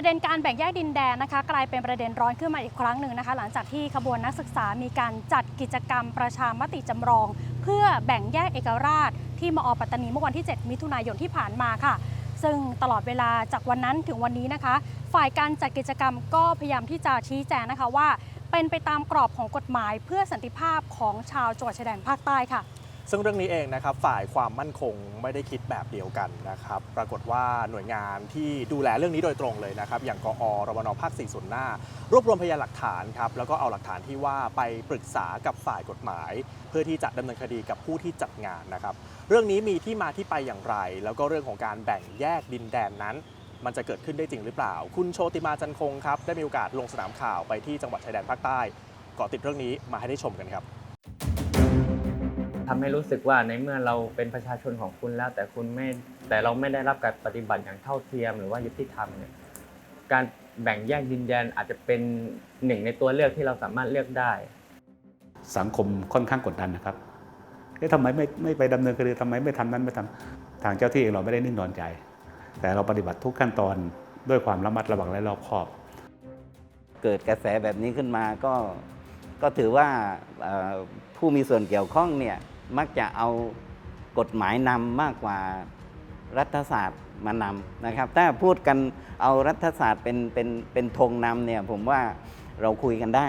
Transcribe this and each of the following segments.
ประเด็นการแบ่งแยกดินแดนนะคะ กลายเป็นประเด็นร้อนขึ้นมาอีกครั้งหนึ่งนะคะ หลังจากที่ขบวนนักศึกษามีการจัดกิจกรรมประชามติจำลอง เพื่อแบ่งแยกเอกราช ที่มอปัตตานีเมื่อวันที่ 7 มิถุนายนที่ผ่านมาค่ะ ซึ่งตลอดเวลาจากวันนั้นถึงวันนี้นะคะ ฝ่ายการจัดกิจกรรมก็พยายามที่จะชี้แจงนะคะว่า เป็นไปตามกรอบของกฎหมายเพื่อสันติภาพของชาวจังหวัดชายแดนภาคใต้ค่ะ ซึ่งเรื่องนี้เองนะครับฝ่ายความมั่นคงไม่ได้คิดแบบเดียวกันนะครับปรากฏว่าหน่วยงานที่ดูแลเรื่องนี้โดยตรงเลยนะครับ อย่างกอรบนภาค4ส่วนหน้ารวบรวมพยานหลักฐานครับแล้วก็เอาหลักฐานที่ว่าไปปรึกษากับฝ่ายกฎหมาย เพื่อที่จะดำเนินคดีกับผู้ที่จัดงานนะครับ เรื่องนี้มีที่มาที่ไปอย่างไร แล้วก็เรื่องของการแบ่งแยกดินแดนนั้นมันจะเกิดขึ้นได้จริงหรือเปล่า คุณโชติมาจันคงครับ ได้มีโอกาสลงสนามข่าวไปที่จังหวัดชายแดนภาคใต้เกาะติดเรื่องนี้มาให้ได้ชมกันครับ ทำให้รู้สึกว่าในเมื่อเราเป็นประชาชนของคุณแล้ว แต่คุณไม่แต่เราไม่ได้รับการปฏิบัติอย่างเท่าเทียมหรือว่ายุติธรรมเนี่ยการแบ่งแยกดินแดนอาจจะเป็นหนึ่งในตัวเลือกที่เราสามารถเลือกได้ สังคมค่อนข้างกดดันนะครับเอ๊ะทำไมไม่ไม่ไปดำเนินคดีทำไมไม่ทำนั้นไม่ทำทางเจ้าที่เองเราไม่ได้นิ่งนอนใจ แต่เราปฏิบัติทุกขั้นตอนด้วยความระมัดระวังและรอบคอบ เกิดกระแสแบบนี้ขึ้นมาก็ก็ถือว่าเอ่อผู้มีส่วนเกี่ยวข้องเนี่ย มักจะเอากฎหมายนำมากกว่ารัฐศาสตร์มานำนะครับ ถ้าพูดกันเอารัฐศาสตร์เป็นเป็นเป็นธงนำเนี่ยผมว่าเราคุยกันได้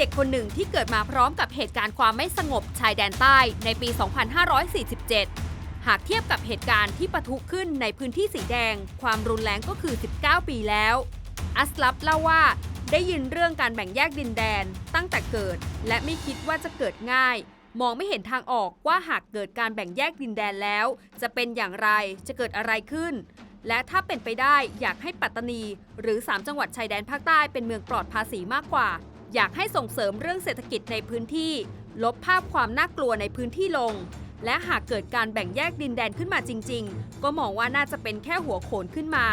เด็กคนหนึ่งที่เกิดมาพร้อมกับเหตุการณ์ความไม่สงบชายแดนใต้ในปี 2547 หากเทียบกับเหตุการณ์ที่ปะทุขึ้นในพื้นที่สีแดง ความรุนแรงก็คือ 19 ปีแล้ว อัสลับเล่าว่าได้ยินเรื่องการแบ่งแยกดินแดนตั้งแต่เกิด และไม่คิดว่าจะเกิดง่าย มองไม่เห็นทางออกว่าหากเกิดการแบ่งแยกดินแดนแล้ว จะเป็นอย่างไรจะเกิดอะไรขึ้น และถ้าเป็นไปได้อยากให้ปัตตานี หรือ 3 จังหวัดชายแดนภาคใต้เป็นเมืองปลอดภาษีมากกว่า อยากให้ส่งเสริมเรื่องเศรษฐกิจในพื้นที่ ลบภาพความน่ากลัวในพื้นที่ลง และหากเกิดการแบ่งแยกดินแดนขึ้นมาจริง ๆ ก็มองว่าน่าจะเป็นแค่หัวโขนขึ้นมา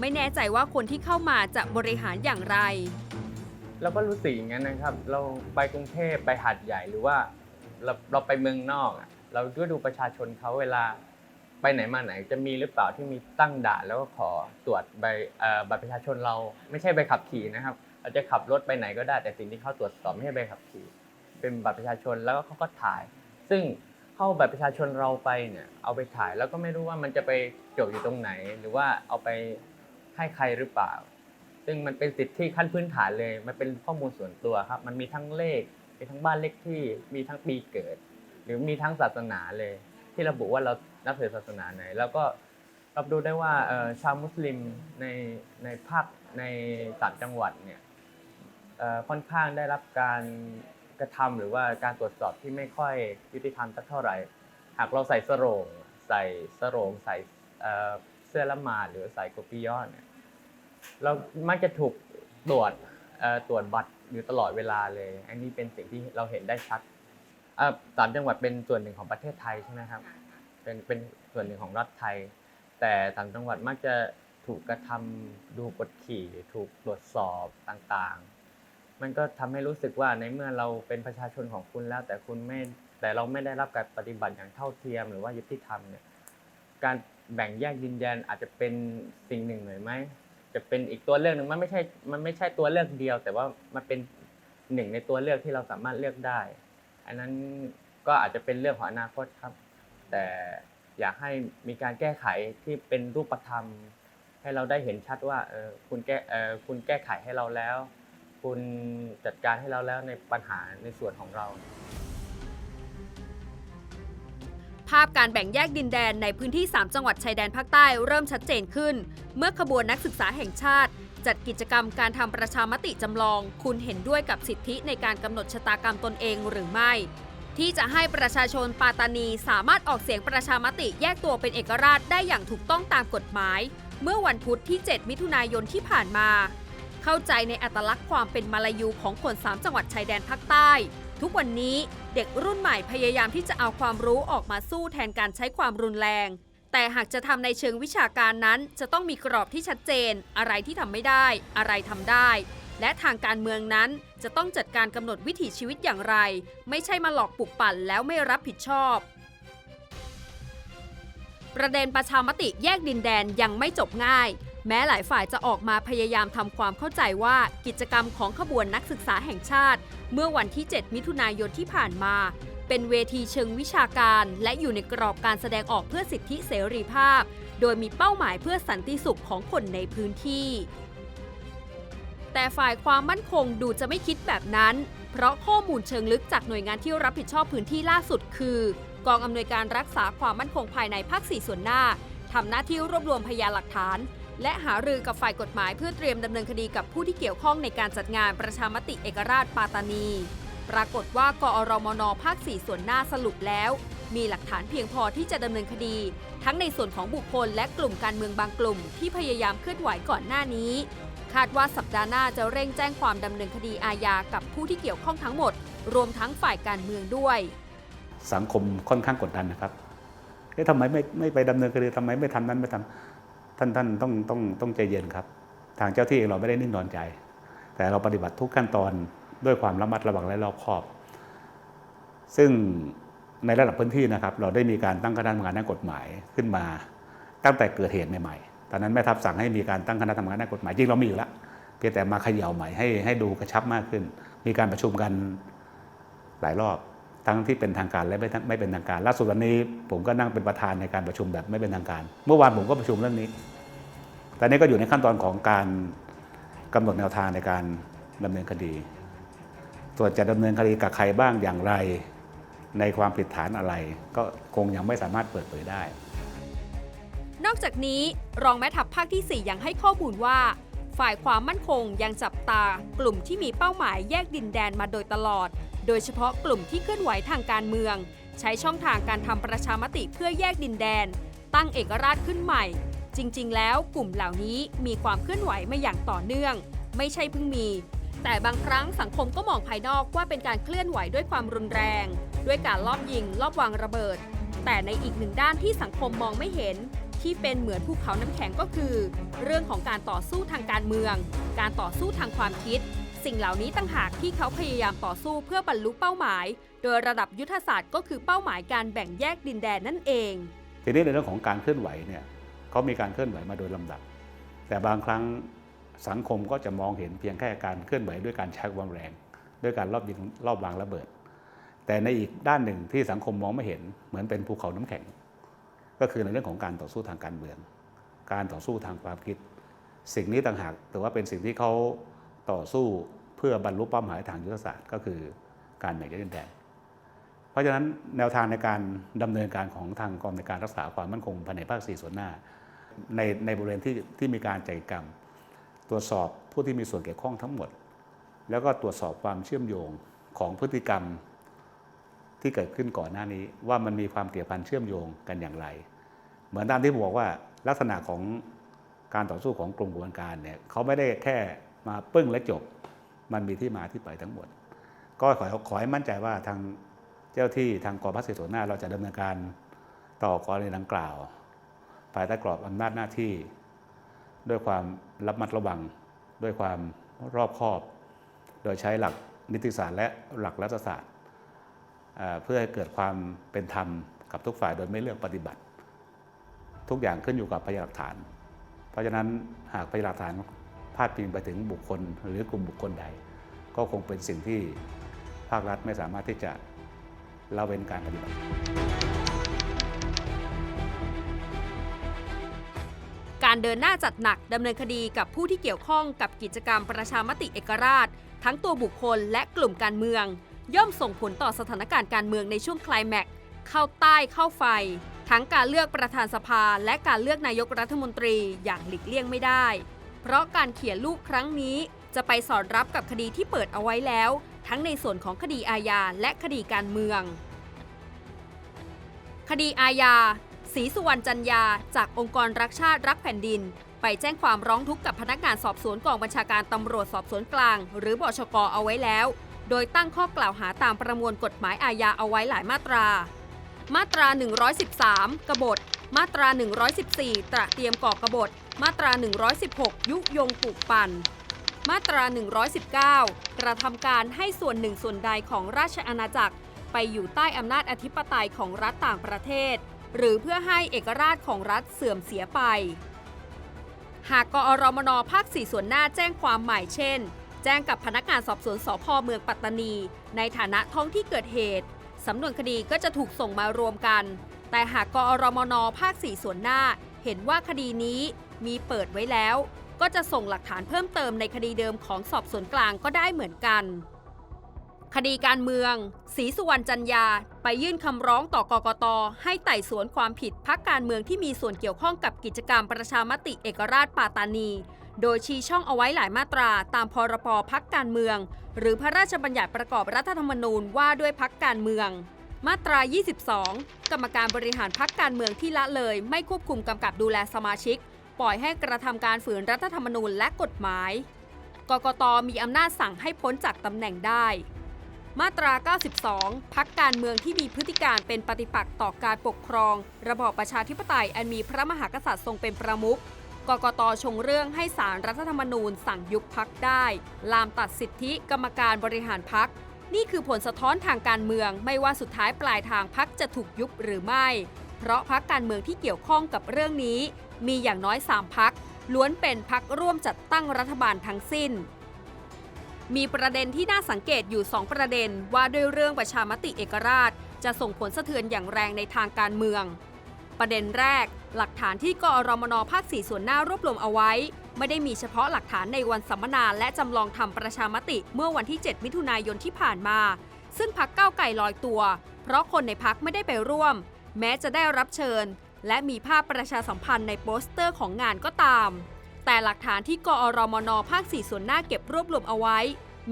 ไม่แน่ใจว่าคนที่เข้ามาจะบริหารอย่างไร เราก็รู้สึกอย่างนั้นนะครับ เราไปกรุงเทพไปหาดใหญ่หรือว่าเราเราไปเมืองนอกอะเราก็ดูประชาชนเขาเวลาไปไหนมาไหนจะมีหรือเปล่าที่มีตั้งด่านแล้วก็ขอตรวจใบเอ่อบัตรประชาชนเราไม่ใช่ใบขับขี่นะครับ เราจะขับรถไปไหนก็ได้ แต่สิ่งที่เขาตรวจสอบไม่ใช่ใบขับขี่ เป็นบัตรประชาชนแล้วก็เขาก็ถ่าย ซึ่งเข้าบัตรประชาชนเราไปเนี่ยเอาไปถ่ายแล้วก็ไม่รู้ว่ามันจะไปจบอยู่ตรงไหน หรือว่าเอาไปให้ใครหรือเปล่า ซึ่งมันเป็นสิทธิขั้นพื้นฐานเลย มันเป็นข้อมูลส่วนตัวครับ มันมีทั้งเลข มีทั้งบ้านเลขที่ มีทั้งปีเกิด หรือมีทั้งศาสนาเลย ที่ระบุว่าเรานับถือศาสนาไหน แล้วก็รับรู้ได้ว่าชาวมุสลิมในในภาคในต่างจังหวัดเนี่ย ค่อนข้างได้รับการกระทำหรือว่าการตรวจสอบที่ไม่ค่อยยุติธรรมสักเท่าไหร่ หากเราใส่สรง ใส่สรงใส่เสื้อละหมาดหรือใส่กุปิยอเนี่ยเรามักจะถูกตรวจตรวจบัตรอยู่ตลอดเวลาเลย อันนี้เป็นสิ่งที่เราเห็นได้ชัดสามจังหวัดเป็นส่วนหนึ่งของประเทศไทยใช่ไหมครับ เป็นเป็นส่วนหนึ่งของรัฐไทย แต่ต่างจังหวัดมักจะถูกกระทำดูกดขี่ ถูกตรวจสอบต่างๆ มันก็ทำให้รู้สึกว่าในเมื่อเราเป็นประชาชนของคุณแล้ว แต่คุณไม่แต่เราไม่ได้รับการปฏิบัติอย่างเท่าเทียม หรือว่ายุติธรรมเนี่ยการแบ่งแยกดินแดนอาจจะเป็นสิ่งหนึ่งเลยไหมจะเป็นอีกตัวเลือกหนึ่งมันไม่ใช่มันไม่ใช่ตัวเลือกเดียว แต่ว่ามันเป็นหนึ่งในตัวเลือกที่เราสามารถเลือกได้ อันนั้นก็อาจจะเป็นเรื่องของอนาคตครับ แต่อยากให้มีการแก้ไขที่เป็นรูปธรรม ให้เราได้เห็นชัดว่าเออคุณแก้เออคุณแก้ไขให้เราแล้ว คุณจัดการให้เราแล้วในปัญหาในส่วนของเรา ภาพการแบ่งแยกดินแดนในพื้นที่ 3 จังหวัดชายแดนภาคใต้เริ่มชัดเจนขึ้น เมื่อขบวนนักศึกษาแห่งชาติ จัดกิจกรรมการทำประชามติจำลอง คุณเห็นด้วยกับสิทธิในการกำหนดชะตากรรมตนเองหรือไม่ ที่จะให้ประชาชนปาตานีสามารถออกเสียงประชามติแยกตัวเป็นเอกราชได้อย่างถูกต้องตามกฎหมาย เมื่อวันพุธที่ 7 มิถุนายนที่ผ่านมา เข้าใจในอัตลักษณ์ความเป็นมาลายูของคน3จังหวัดชายแดนภาคใต้ ทุกวันนี้เด็กรุ่นใหม่พยายามที่จะเอาความรู้ออกมาสู้แทนการใช้ความรุนแรง แต่หากจะทำในเชิงวิชาการนั้น จะต้องมีกรอบที่ชัดเจน อะไรที่ทำไม่ได้ อะไรทำได้ และทางการเมืองนั้นจะต้องจัดการกำหนดวิถีชีวิตอย่างไร ไม่ใช่มาหลอกปลุกปั่นแล้วไม่รับผิดชอบประเด็นประชามติแยกดินแดนยังไม่จบง่าย แม้หลายฝ่ายจะออกมาพยายามทำความเข้าใจว่ากิจกรรมของขบวนนักศึกษาแห่งชาติ เมื่อวันที่ 7 มิถุนายนที่ผ่านมา เป็นเวทีเชิงวิชาการ และอยู่ในกรอบการแสดงออกเพื่อสิทธิเสรีภาพ โดยมีเป้าหมายเพื่อสันติสุขของคนในพื้นที่ แต่ฝ่ายความมั่นคงดูจะไม่คิดแบบนั้น เพราะข้อมูลเชิงลึกจากหน่วยงานที่รับผิดชอบพื้นที่ล่าสุดคือกองอำนวยการรักษาความมั่นคงภายในภาคสี่ส่วนหน้าทำหน้าที่รวบรวมพยานหลักฐาน และหารือกับฝ่ายกฎหมายเพื่อเตรียมดำเนินคดีกับผู้ที่เกี่ยวข้องในการจัดงานประชามติเอกราชปาตานี ปรากฏว่ากอรมนภาค 4 ส่วนหน้าสรุปแล้ว มีหลักฐานเพียงพอที่จะดำเนินคดี ทั้งในส่วนของบุคคลและกลุ่มการเมืองบางกลุ่ม ที่พยายามเคลื่อนไหวก่อนหน้านี้ คาดว่าสัปดาห์หน้าจะเร่งแจ้งความดำเนินคดีอาญากับผู้ที่เกี่ยวข้องทั้งหมด รวมทั้งฝ่ายการเมืองด้วย สังคมค่อนข้างกดดันนะครับเอ๊ะทำไมไม่ไม่ไปดำเนินคดีทำไมไม่ทำนั้นไม่ทำ ท่านท่านต้องต้องต้องใจเย็นครับ ทางเจ้าที่เองเราไม่ได้นิ่งนอนใจ แต่เราปฏิบัติทุกขั้นตอนด้วยความระมัดระวังและรอบคอบ ซึ่งในระดับพื้นที่นะครับ เราได้มีการตั้งคณะทำงานด้านกฎหมายขึ้นมา ตั้งแต่เกิดเหตุใหม่ๆตอนนั้นแม่ทัพสั่งให้มีการตั้งคณะทำงานด้านกฎหมายจริงเรามีอยู่แล้วเพียงแต่มาเขย่าใหม่ให้ให้ดูกระชับมากขึ้น มีการประชุมกันหลายรอบ ทั้งที่เป็นทางการและไม่ไม่เป็นทางการล่าสุดวันนี้ผมก็นั่งเป็นประธานในการประชุมแบบไม่เป็นทางการ เมื่อวานผมก็ประชุมเรื่องนี้ ตอนนี้ก็อยู่ในขั้นตอนของการกำหนดแนวทางในการดำเนินคดีส่วนจะดำเนินคดีกับใครบ้างอย่างไร ในความผิดฐานอะไร ก็คงยังไม่สามารถเปิดเผยได้ นอกจากนี้รองแม่ทัพภาคที่ 4 ยังให้ข้อมูลว่า ฝ่ายความมั่นคงยังจับตากลุ่มที่มีเป้าหมายแยกดินแดนมาโดยตลอด โดยเฉพาะกลุ่มที่เคลื่อนไหวทางการเมือง ใช้ช่องทางการทำประชามติเพื่อแยกดินแดน ตั้งเอกราชขึ้นใหม่ จริง ๆ แล้วกลุ่มเหล่านี้มีความเคลื่อนไหวมาอย่างต่อเนื่อง ไม่ใช่เพิ่งมี แต่บางครั้งสังคมก็มองภายนอกว่าเป็นการเคลื่อนไหวด้วยความรุนแรง ด้วยการลอบยิงลอบวางระเบิด แต่ในอีกหนึ่งด้านที่สังคมมองไม่เห็นที่เป็นเหมือนภูเขาน้ำแข็งก็คือ เรื่องของการต่อสู้ทางการเมือง การต่อสู้ทางความคิด สิ่งเหล่านี้ต่างหากที่เขาพยายามต่อสู้เพื่อบรรลุเป้าหมาย โดยระดับยุทธศาสตร์ก็คือเป้าหมายการแบ่งแยกดินแดนนั่นเอง ทีนี้ในเรื่องของการเคลื่อนไหวเนี่ยเขามีการเคลื่อนไหวมาโดยลำดับ แต่บางครั้งสังคมก็จะมองเห็นเพียงแค่การเคลื่อนไหวด้วยการใช้ความแรง ด้วยการรอบยิงรอบวางระเบิด แต่ในอีกด้านหนึ่งที่สังคมมองไม่เห็นเหมือนเป็นภูเขาน้ำแข็ง ก็คือในเรื่องของการต่อสู้ทางการเมือง การต่อสู้ทางความคิด สิ่งนี้ต่างหากแต่ว่าเป็นสิ่งที่เขาต่อสู้ พื่อบรรลุเป้าหมายทางยุทธศาสตร์ก็คือการแบ่งแยกดินแดน เพราะฉะนั้นแนวทางในการดำเนินการของทางกองในการรักษาความมั่นคงภายในภาคสี่ส่วนหน้า ในในบริเวณที่ที่มีการจัดกิจกรรม ตรวจสอบผู้ที่มีส่วนเกี่ยวข้องทั้งหมด แล้วก็ตรวจสอบความเชื่อมโยงของพฤติกรรมที่เกิดขึ้นก่อนหน้านี้ ว่ามันมีความเกี่ยวพันเชื่อมโยงกันอย่างไร เหมือนตามที่ผมบอกว่าลักษณะของการต่อสู้ของกลุ่มกบวนการเนี่ยเขาไม่ได้แค่มาปึ้งและจบ มันมีที่มาที่ไปทั้งหมด ก็ขอขอให้มั่นใจว่าทางเจ้าที่ทางกองพัฒน์ส่วนหน้าเราจะดำเนินการต่อกรณีดังกล่าว ภายใต้กรอบอำนาจหน้าที่ ด้วยความระมัดระวัง ด้วยความรอบคอบ โดยใช้หลักนิติศาสตร์และหลักรัฐศาสตร์เพื่อให้เกิดความเป็นธรรมกับทุกฝ่ายโดยไม่เลือกปฏิบัติ ทุกอย่างขึ้นอยู่กับพยานหลักฐาน เพราะฉะนั้นหากพยานหลักฐานพาดพิงไปถึงบุคคลหรือกลุ่มบุคคลใด ก็คงเป็นสิ่งที่ภาครัฐไม่สามารถที่จะละเว้นการปฏิบัติการเดินหน้าจัดหนักดำเนินคดีกับผู้ที่เกี่ยวข้องกับกิจกรรมประชามติเอกราช ทั้งตัวบุคคลและกลุ่มการเมือง ย่อมส่งผลต่อสถานการณ์การเมืองในช่วงคลายแม็กเข้าใต้เข้าไฟ ทั้งการเลือกประธานสภาและการเลือกนายกรัฐมนตรีอย่างหลีกเลี่ยงไม่ได้ เพราะการเขียนลูกครั้งนี้ จะไปสอดรับกับคดีที่เปิดเอาไว้แล้ว ทั้งในส่วนของคดีอาญาและคดีการเมือง คดีอาญาศรีสุวรรณจันยา จากองค์กรรักชาติรักแผ่นดิน ไปแจ้งความร้องทุกข์กับพนักงานสอบสวนกองบัญชาการตำรวจสอบสวนกลาง หรือบชกเอาไว้แล้ว โดยตั้งข้อกล่าวหาตามประมวลกฎหมายอาญาเอาไว้หลายมาตรา มาตรา 113 กบฏ มาตรา 114 ตระเตรียมก่อกบฏ มาตรา 116 ยุยงปลูกปั่น มาตรา 119 กระทำการให้ส่วนหนึ่งส่วนใดของราชอาณาจักร ไปอยู่ใต้อำนาจอธิปไตยของรัฐต่างประเทศ หรือเพื่อให้เอกราชของรัฐเสื่อมเสียไป หากกอรมนภาค 4 ส่วนหน้าแจ้งความใหม่เช่น แจ้งกับพนักงานสอบสวนสพเมืองปัตตานี ในฐานะท้องที่เกิดเหตุสำนวนคดีก็จะถูกส่งมารวมกัน แต่หากกอรมนภาค 4 ส่วนหน้าเห็นว่าคดีนี้มีเปิดไว้แล้ว ก็จะส่งหลักฐานเพิ่มเติมในคดีเดิมของสอบสวนกลางก็ได้เหมือนกัน คดีการเมืองศรีสุวรรณจันยา ไปยื่นคำร้องต่อกกต ให้ไต่สวนความผิดพักการเมืองที่มีส่วนเกี่ยวข้องกับกิจกรรมประชามติเอกราชปาตานี โดยชี้ช่องเอาไว้หลายมาตราตามพรปพักการเมือง หรือพระราชบัญญัติประกอบรัฐธรรมนูญว่าด้วยพักการเมืองมาตรา 22 กรรมการบริหารพักการเมืองที่ละเลย ไม่ควบคุมกำกับดูแลสมาชิก ปล่อยให้กระทำการฝืนรัฐธรรมนูญและกฎหมาย กกตมีอำนาจสั่งให้พ้นจากตำแหน่งได้ มาตรา 92 พักการเมืองที่มีพฤติการเป็นปฏิปักษ์ต่อการปกครอง ระบอบประชาธิปไตยอันมีพระมหากษัตริย์ทรงเป็นประมุขกกตชงเรื่องให้สารรัฐธรรมนูญสั่งยุบพักได้ ลามตัดสิทธิกรรมการบริหารพัก นี่คือผลสะท้อนทางการเมือง ไม่ว่าสุดท้ายปลายทางพักจะถูกยุบหรือไม่ เพราะพักการเมืองที่เกี่ยวข้องกับเรื่องนี้ มีอย่างน้อย 3 พักล้วนเป็นพักร่วมจัดตั้งรัฐบาลทั้งสิ้น มีประเด็นที่น่าสังเกตอยู่ 2 ประเด็นว่าด้วยเรื่องประชามติเอกราช จะส่งผลสะเทือนอย่างแรงในทางการเมือง ประเด็นแรก หลักฐานที่กอรมนภาค 4 ส่วนหน้ารวบรวมเอาไว้ ไม่ได้มีเฉพาะหลักฐานในวันสัมมนาและจำลองทำประชามติเมื่อวันที่ 7 มิถุนายนที่ผ่านมา ซึ่งพักเก้าวไก่ลอยตัว เพราะคนในพักไม่ได้ไปร่วม แม้จะได้รับเชิญ และมีภาพประชาสัมพันธ์ในโปสเตอร์ของงานก็ตาม แต่หลักฐานที่กอรมนภาค 4 ส่วนหน้าเก็บรวบรวมเอาไว้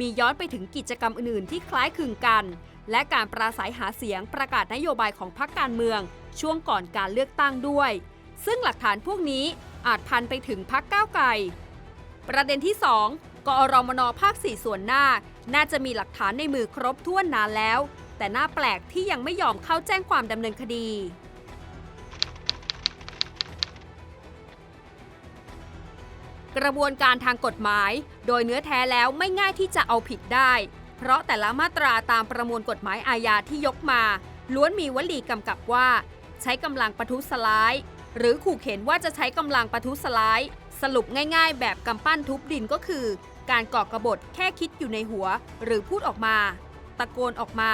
มีย้อนไปถึงกิจกรรมอื่นๆ ที่คล้ายคลึงกัน และการปราศัยหาเสียงประกาศนโยบายของพรรคการเมือง ช่วงก่อนการเลือกตั้งด้วย ซึ่งหลักฐานพวกนี้อาจพันไปถึงพรรคก้าวไกล ประเด็นที่ 2กอรมนภาค 4 ส่วนหน้า น่าจะมีหลักฐานในมือครบถ้วนนานแล้ว แต่น่าแปลกที่ยังไม่ยอมเข้าแจ้งความดำเนินคดี กระบวนการทางกฎหมาย โดยเนื้อแท้แล้วไม่ง่ายที่จะเอาผิดได้ เพราะแต่ละมาตราตามประมวลกฎหมายอาญาที่ยกมา ล้วนมีวลีกำกับว่า ใช้กำลังประทุษร้าย หรือขู่เข็นว่าจะใช้กำลังประทุษร้าย สรุปง่าย ๆ แบบกำปั้นทุบดินก็คือ การก่อกระบฏแค่คิดอยู่ในหัว หรือพูดออกมา ตะโกนออกมา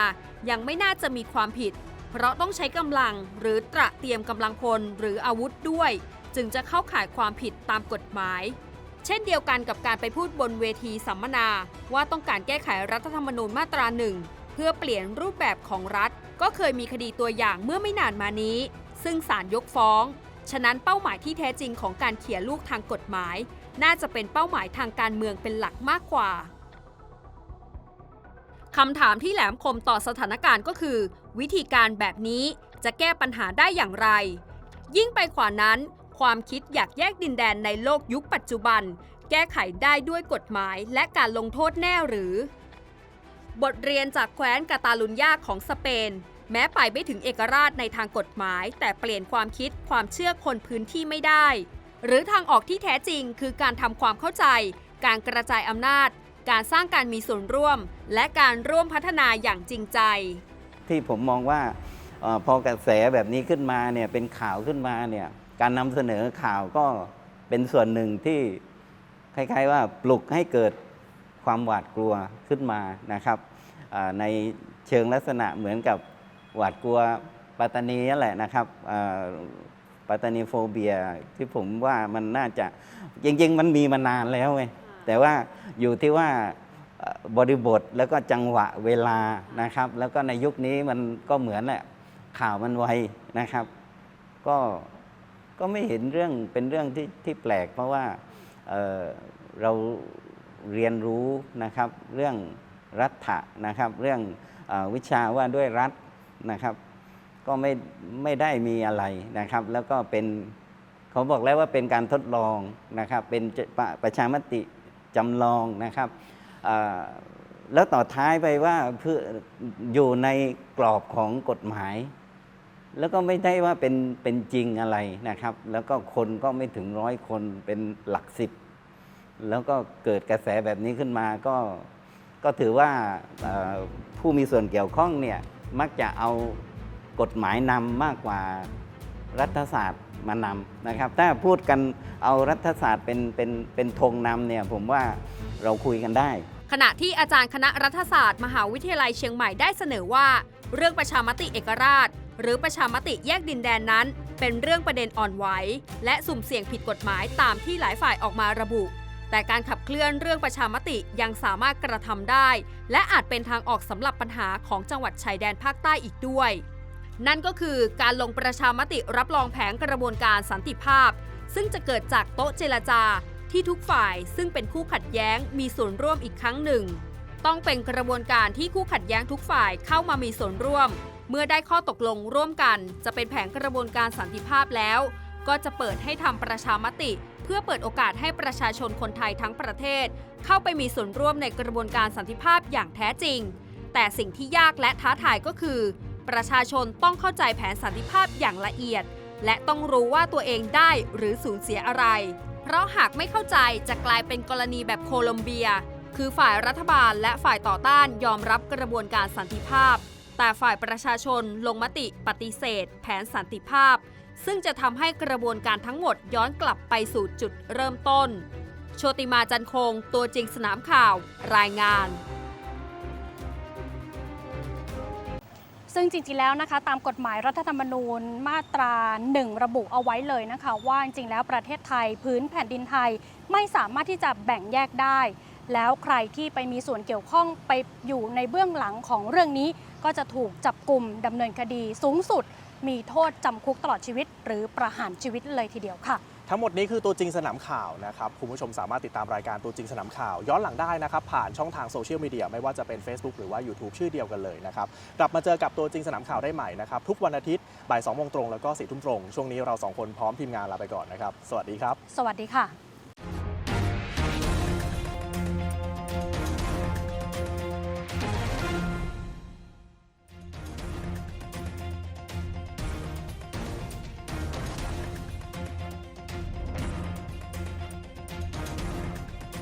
ยังไม่น่าจะมีความผิด เพราะต้องใช้กำลังหรือตระเตรียมกำลังพลหรืออาวุธด้วย จึงจะเข้าข่ายความผิดตามกฎหมาย เช่นเดียวกันกับการไปพูดบนเวทีสัมมนา ว่าต้องการแก้ไขรัฐธรรมนูญมาตราหนึ่งเพื่อเปลี่ยนรูปแบบของรัฐ ก็เคยมีคดีตัวอย่างเมื่อไม่นานมานี้ ซึ่งศาลยกฟ้อง ฉะนั้นเป้าหมายที่แท้จริงของการเขี่ยลูกทางกฎหมาย น่าจะเป็นเป้าหมายทางการเมืองเป็นหลักมากกว่า คำถามที่แหลมคมต่อสถานการณ์ก็คือ วิธีการแบบนี้จะแก้ปัญหาได้อย่างไร ยิ่งไปกว่านั้น ความคิดอยากแยกดินแดนในโลกยุคปัจจุบัน แก้ไขได้ด้วยกฎหมายและการลงโทษแน่หรือ บทเรียนจากแคว้นกาตาลุญญาของสเปน แม้ไปไม่ถึงเอกราชในทางกฎหมาย แต่เปลี่ยนความคิดความเชื่อคนพื้นที่ไม่ได้ หรือทางออกที่แท้จริงคือการทำความเข้าใจ การกระจายอำนาจ การสร้างการมีส่วนร่วม และการร่วมพัฒนาอย่างจริงใจ ที่ผมมองว่าเออพอกระแสแบบนี้ขึ้นมาเนี่ยเป็นข่าวขึ้นมาเนี่ยการนำเสนอข่าวก็เป็นส่วนหนึ่งที่คล้ายๆว่าปลุกให้เกิดความหวาดกลัวขึ้นมานะครับอ่าในเชิงลักษณะเหมือนกับหวาดกลัวปัตตานีนั่นแหละนะครับอ่าปัตตานีโฟเบียที่ผมว่ามันน่าจะจริงๆ มันมีมานานแล้วไง แต่ว่าอยู่ที่ว่าบริบทแล้วก็จังหวะเวลานะครับ แล้วก็ในยุคนี้มันก็เหมือนแหละข่าวมันไวนะครับ ก็ก็ไม่เห็นเรื่องเป็นเรื่องที่ที่แปลก เพราะว่าเเราเรียนรู้นะครับ เรื่องรัฐะนะครับ เรื่องอวิชาว่าด้วยรัฐนะครับ ก็ไม่ไม่ได้มีอะไรนะครับ แล้วก็เป็นเขาบอกแล้วว่าเป็นการทดลองนะครับ เป็นประประชามติ จำลองนะครับแล้วต่อท้ายไปว่าเพื่ออยู่ในกรอบของกฎหมาย แล้วก็ไม่ได้ว่าเป็นเป็นจริงอะไรนะครับ แล้วก็คนก็ไม่ถึงร้อยคนเป็นหลักสิบ แล้วก็เกิดกระแสแบบนี้ขึ้นมาก็ก็ถือว่าผู้มีส่วนเกี่ยวข้องเนี่ยมักจะเอากฎหมายนำมากกว่ารัฐศาสตร์ มานำนะครับ ถ้าพูดกันเอารัฐศาสตร์เป็นเป็นเป็นธงนำเนี่ยผมว่าเราคุยกันได้ ขณะที่อาจารย์คณะรัฐศาสตร์มหาวิทยาลัยเชียงใหม่ได้เสนอว่า เรื่องประชามติเอกราช หรือประชามติแยกดินแดนนั้น เป็นเรื่องประเด็นอ่อนไหวและสุ่มเสี่ยงผิดกฎหมายตามที่หลายฝ่ายออกมาระบุ แต่การขับเคลื่อนเรื่องประชามติยังสามารถกระทำได้ และอาจเป็นทางออกสำหรับปัญหาของจังหวัดชายแดนภาคใต้อีกด้วย นั่นก็คือการลงประชามติรับรองแผนกระบวนการสันติภาพ ซึ่งจะเกิดจากโต๊ะเจรจาที่ทุกฝ่ายซึ่งเป็นคู่ขัดแย้งมีส่วนร่วมอีกครั้งหนึ่ง ต้องเป็นกระบวนการที่คู่ขัดแย้งทุกฝ่ายเข้ามามีส่วนร่วม เมื่อได้ข้อตกลงร่วมกัน จะเป็นแผนกระบวนการสันติภาพแล้ว ก็จะเปิดให้ทำประชามติ เพื่อเปิดโอกาสให้ประชาชนคนไทยทั้งประเทศ เข้าไปมีส่วนร่วมในกระบวนการสันติภาพอย่างแท้จริง แต่สิ่งที่ยากและท้าทายก็คือ ประชาชนต้องเข้าใจแผนสันติภาพอย่างละเอียด และต้องรู้ว่าตัวเองได้หรือสูญเสียอะไร เพราะหากไม่เข้าใจจะกลายเป็นกรณีแบบโคลอมเบีย คือฝ่ายรัฐบาลและฝ่ายต่อต้านยอมรับกระบวนการสันติภาพ แต่ฝ่ายประชาชนลงมติปฏิเสธ แผนสันติภาพ ซึ่งจะทำให้กระบวนการทั้งหมดย้อนกลับไปสู่จุดเริ่มต้น โชติมาจันคง ตัวจริงสนามข่าว รายงาน ซึ่งจริงๆแล้วนะคะ ตามกฎหมายรัฐธรรมนูญมาตรา 1 ระบุเอาไว้เลยนะคะ ว่าจริงๆแล้วประเทศไทยพื้นแผ่นดินไทยไม่สามารถที่จะแบ่งแยกได้ แล้วใครที่ไปมีส่วนเกี่ยวข้องไปอยู่ในเบื้องหลังของเรื่องนี้ ก็จะถูกจับกลุ่มดำเนินคดีสูงสุด มีโทษจำคุกตลอดชีวิต หรือประหารชีวิตเลยทีเดียวค่ะ ทั้งหมดนี้คือตัวจริงสนามข่าวนะครับคุณผู้ชมสามารถติดตามรายการตัวจริงสนามข่าว ย้อนหลังได้นะครับ ผ่านช่องทางโซเชียลมีเดียไม่ว่าจะเป็น Facebook หรือว่า YouTube ชื่อเดียวกันเลยนะครับ กลับมาเจอกับตัวจริงสนามข่าวได้ใหม่นะครับ ทุกวันอาทิตย์บ่ายสองโมงตรงแล้วก็สี่ทุ่มตรง ช่วงนี้เราสองคนพร้อมทีมงานลาไปก่อนนะครับสวัสดีครับ สวัสดีค่ะ